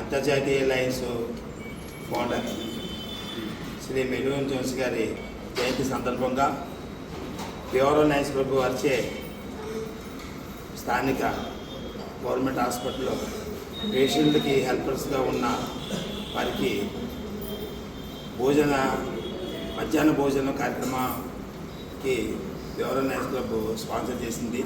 అంతర్జాతీయ Lions founder Shri Melvin Jones గారి జయంతి సందర్భంగా ప్యూరో నైన్స్ ప్రభు వారిచే స్థానిక గవర్నమెంట్ హాస్పిటల్లో పేషెంట్కి హెల్పర్స్గా ఉన్న వారికి భోజన మధ్యాహ్న భోజన కార్యక్రమానికి ప్యూరో నైన్స్ క్లబ్ స్పాన్సర్ చేసింది.